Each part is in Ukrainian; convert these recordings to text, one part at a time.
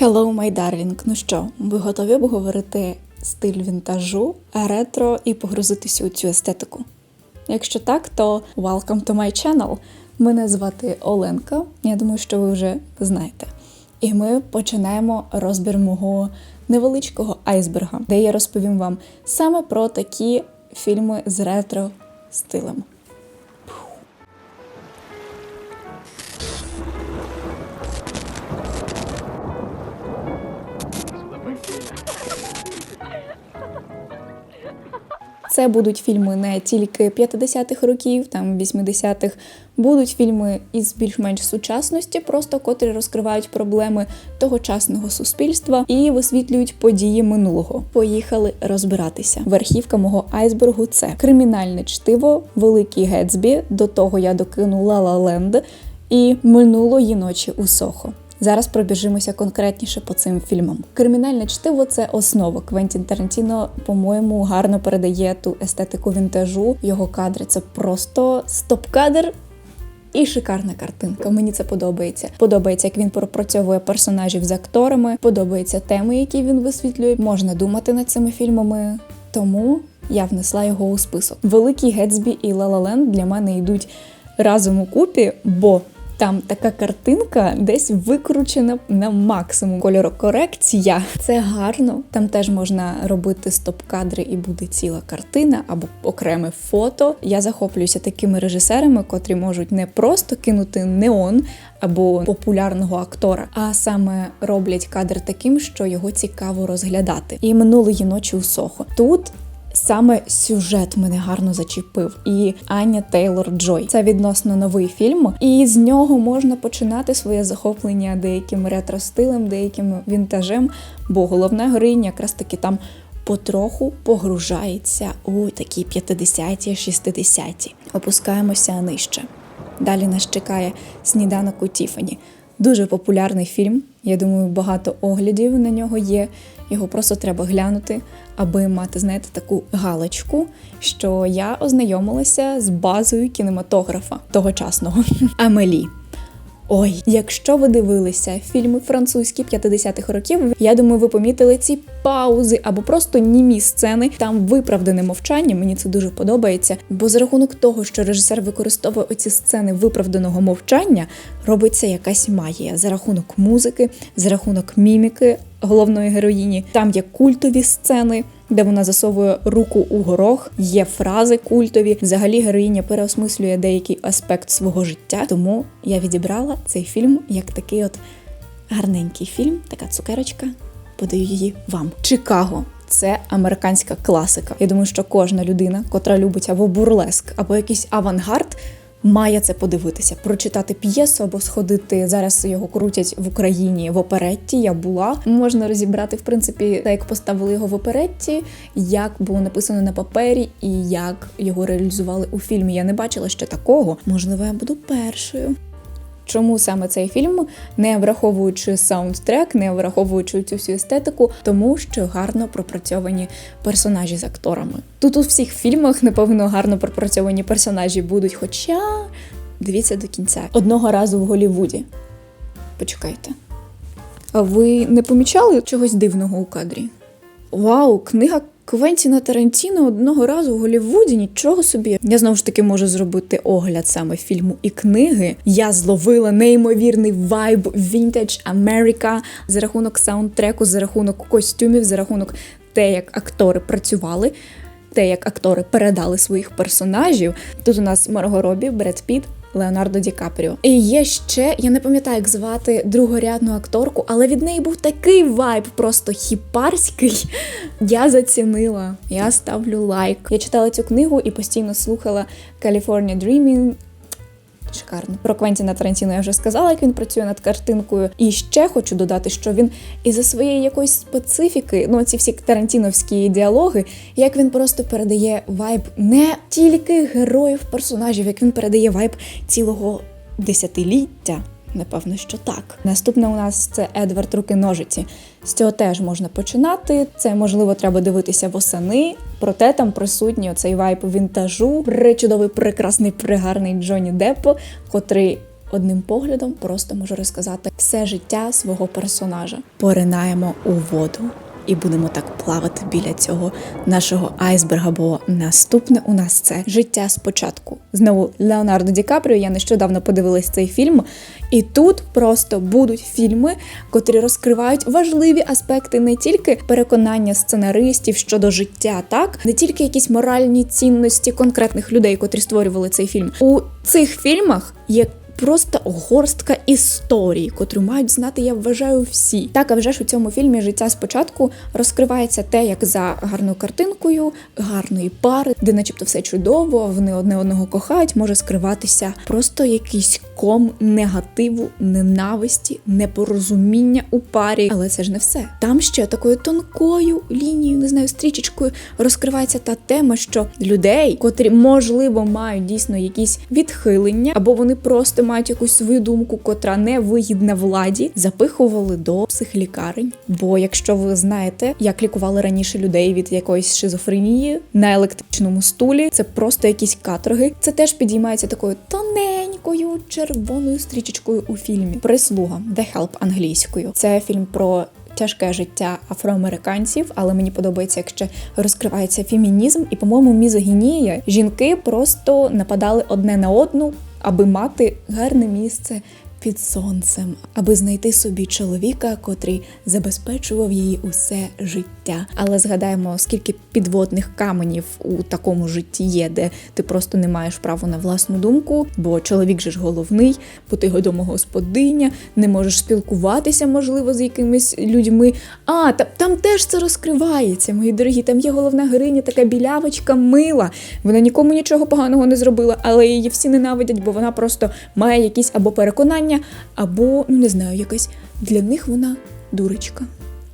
Hello, my darling. Ну що, ви готові обговорити стиль вінтажу, ретро і погрузитися у цю естетику? Якщо так, то welcome to my channel. Мене звати Оленка. Я думаю, що ви вже знаєте. І ми починаємо розбір мого невеличкого айсберга, де я розповім вам саме про такі фільми з ретро стилем. Це будуть фільми не тільки 50-х років, там 80-х, будуть фільми із більш-менш сучасності, просто котрі розкривають проблеми тогочасного суспільства і висвітлюють події минулого. Поїхали розбиратися. Верхівка мого айсбергу це кримінальне чтиво, великий Гетсбі. До того я докину Ленд і минулої ночі у Сохо. Зараз пробіжимося конкретніше по цим фільмам. Кримінальне чтиво це основа. Квентін Тарантіно, по-моєму, гарно передає ту естетику вінтажу. Його кадри це просто стоп-кадр. І шикарна картинка. Мені це подобається. Подобається, як він пропрацьовує персонажів з акторами. Подобаються теми, які він висвітлює. Можна думати над цими фільмами. Тому я внесла його у список. Великий Гетсбі і Ла Ла Ленд для мене йдуть разом у купі, бо там така картинка десь викручена на максимум. Кольорокорекція. Це гарно. Там теж можна робити стоп-кадри і буде ціла картина або окреме фото. Я захоплююся такими режисерами, котрі можуть не просто кинути неон або популярного актора, а саме роблять кадр таким, що його цікаво розглядати. І минулої ночі у Сохо. Тут Саме сюжет мене гарно зачепив, і Аня Тейлор Джой. Це відносно новий фільм, і з нього можна починати своє захоплення деяким ретро-стилем, деяким вінтажем, бо головна героїня якраз таки там потроху погружається у такі 50-ті, 60-ті. Опускаємося нижче. Далі нас чекає сніданок у Тіфані. Дуже популярний фільм. Я думаю, багато оглядів на нього є. Його просто треба глянути, аби мати, знаєте, таку галочку, що я ознайомилася з базою кінематографа тогочасного Амелі. Ой, якщо ви дивилися фільми французькі 50-х років, я думаю, ви помітили ці паузи або просто німі сцени. Там виправдане мовчання. Мені це дуже подобається. Бо за рахунок того, що режисер використовує оці сцени виправданого мовчання, робиться якась магія за рахунок музики, за рахунок міміки головної героїні. Там є культові сцени. Де вона засовує руку у горох, є фрази культові. Взагалі героїня переосмислює деякий аспект свого життя. Тому я відібрала цей фільм як такий от гарненький фільм, така цукерочка. Подаю її вам. Чикаго. Це американська класика. Я думаю, що кожна людина, котра любить або бурлеск, або якийсь авангард, має це подивитися, прочитати п'єсу або сходити. Зараз його крутять в Україні в оперетті. Я була. Можна розібрати, в принципі, так як поставили його в оперетті, як було написано на папері і як його реалізували у фільмі. Я не бачила ще такого. Можливо, я буду першою. Чому саме цей фільм, не враховуючи саундтрек, не враховуючи цю всю естетику, тому що гарно пропрацьовані персонажі з акторами. Тут у всіх фільмах, напевно, гарно пропрацьовані персонажі будуть, хоча дивіться до кінця. Одного разу в Голівуді. Почекайте. А ви не помічали чогось дивного у кадрі? Вау, книга Квентіна Тарантіно одного разу в Голлівуді, нічого собі. Я знову ж таки можу зробити огляд саме фільму і книги. Я зловила неймовірний вайб Vintage America за рахунок саундтреку, за рахунок костюмів, за рахунок те, як актори працювали. Те, як актори передали своїх персонажів. Тут у нас Марго Робі, Бред Піт, Леонардо Ді Капріо. І є ще, я не пам'ятаю, як звати другорядну акторку, але від неї був такий вайб, просто хіпарський. Я зацінила, я ставлю лайк. Я читала цю книгу і постійно слухала California Dreaming. Шикарно. Про Квентіна Тарантіно я вже сказала, як він працює над картинкою. І ще хочу додати, що він із-за своєї якоїсь специфіки, ну ці всі тарантіновські діалоги, як він просто передає вайб не тільки героїв, персонажів, як він передає вайб цілого десятиліття. Напевно, що так. Наступне у нас це Едвард руки ножиці. З цього теж можна починати. Це можливо треба дивитися восени. Проте там присутній оцей вайп вінтажу, причудовий, прекрасний, пригарний Джонні Деппо, котрий одним поглядом просто може розказати все життя свого персонажа. Поринаємо у воду. І будемо так плавати біля цього нашого айсберга. Бо наступне у нас це життя спочатку. Знову Леонардо Ді Капріо. Я нещодавно подивилась цей фільм, і тут просто будуть фільми, котрі розкривають важливі аспекти не тільки переконання сценаристів щодо життя, так не тільки якісь моральні цінності конкретних людей, котрі створювали цей фільм. У цих фільмах є просто горстка історій, котру мають знати, я вважаю, всі. Так, а вже ж у цьому фільмі життя спочатку розкривається те, як за гарною картинкою, гарної пари, де, начебто, все чудово, вони одне одного кохають, може скриватися просто якийсь ком негативу, ненависті, непорозуміння у парі. Але це ж не все. Там ще такою тонкою лінією, не знаю, стрічечкою розкривається та тема, що людей, котрі можливо мають дійсно якісь відхилення, або вони просто мають якусь свою думку, котра не вигідна владі, запихували до психлікарень. Бо якщо ви знаєте, як лікували раніше людей від якоїсь шизофренії на електричному стулі, це просто якісь каторги. Це теж підіймається такою тоненькою червоною стрічечкою у фільмі. Прислуга The Help англійською. Це фільм про. Тяжке життя афроамериканців, але мені подобається, як ще розкривається фемінізм, і, по-моєму, мізогінія. Жінки просто нападали одне на одну, аби мати гарне місце під сонцем, аби знайти собі чоловіка, котрий забезпечував її усе життя. Але згадаємо, скільки підводних каменів у такому житті є, де ти просто не маєш права на власну думку, бо чоловік же ж головний, бо ти його домогосподиня, не можеш спілкуватися, можливо, з якимись людьми. А та там теж це розкривається, мої дорогі. Там є головна героїня, така білявочка, мила. Вона нікому нічого поганого не зробила, але її всі ненавидять, бо вона просто має якісь або переконання, або ну не знаю, якась для них вона дурочка.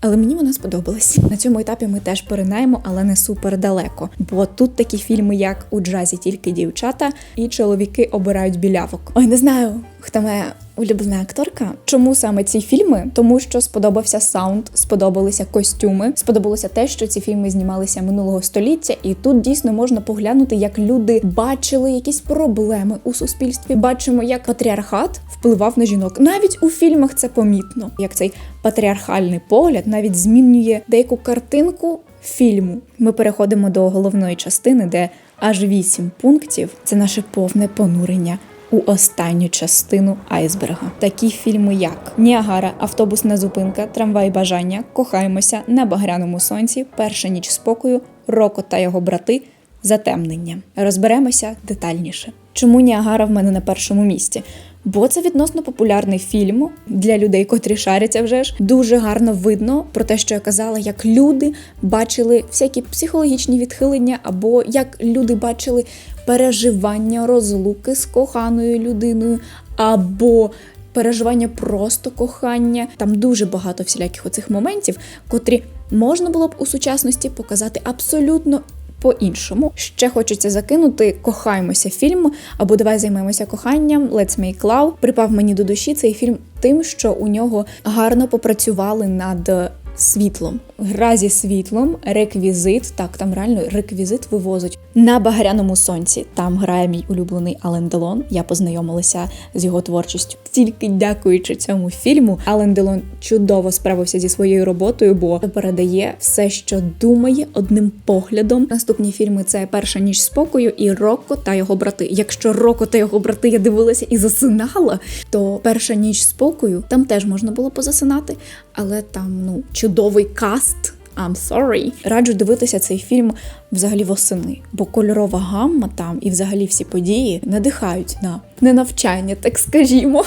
Але мені вона сподобалась. На цьому етапі ми теж перенаємо, але не супер далеко. Бо тут такі фільми, як у джазі, тільки дівчата, і чоловіки обирають білявок. Ой, не знаю, хто моя улюблена акторка. Чому саме ці фільми? Тому що сподобався саунд, сподобалися костюми, сподобалося те, що ці фільми знімалися минулого століття, і тут дійсно можна поглянути, як люди бачили якісь проблеми у суспільстві. Бачимо, як патріархат впливав на жінок. Навіть у фільмах це помітно, як цей патріархальний погляд навіть змінює деяку картинку фільму. Ми переходимо до головної частини, де аж вісім пунктів це наше повне понурення. У останню частину айсберга такі фільми, як Ніагара, автобусна зупинка, трамвай бажання, кохаємося на багряному сонці, перша ніч спокою, Роко та його брати, затемнення. Розберемося детальніше. Чому Ніагара в мене на першому місці? Бо це відносно популярний фільм для людей, котрі шаряться вже ж. Дуже гарно видно про те, що я казала, як люди бачили всякі психологічні відхилення, або як люди бачили переживання розлуки з коханою людиною, або переживання просто кохання. Там дуже багато всіляких оцих моментів, котрі можна було б у сучасності показати абсолютно по-іншому. Ще хочеться закинути Кохаймося фільм або Давай займемося коханням. Let's Make Love. Припав мені до душі цей фільм тим, що у нього гарно попрацювали над світлом. Гра зі світлом, реквізит. Так, там реально реквізит вивозить на багряному сонці. Там грає мій улюблений Ален Делон. Я познайомилася з його творчістю. Тільки дякуючи цьому фільму, Ален Делон чудово справився зі своєю роботою, бо передає все, що думає одним поглядом. Наступні фільми це перша ніч спокою і Рокко та його брати. Якщо Рокко та його брати я дивилася і засинала, то перша ніч спокою там теж можна було позасинати, але там ну чудовий каст. I'm sorry. Раджу дивитися цей фільм взагалі восени, бо кольорова гамма там і взагалі всі події надихають на ненавчання, так скажімо.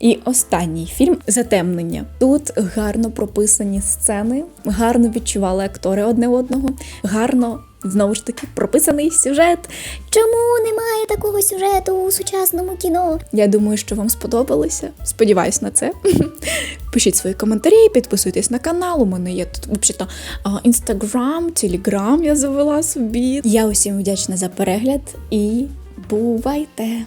І останній фільм Затемнення. Тут гарно прописані сцени, гарно відчували актори одне одного, гарно. Знову ж таки, прописаний сюжет. Чому немає такого сюжету у сучасному кіно? Я думаю, що вам сподобалося. Сподіваюсь на це. Пишіть свої коментарі, підписуйтесь на канал. У мене є тут взагалі інстаграм, телеграм я завела собі. Я усім вдячна за перегляд і бувайте!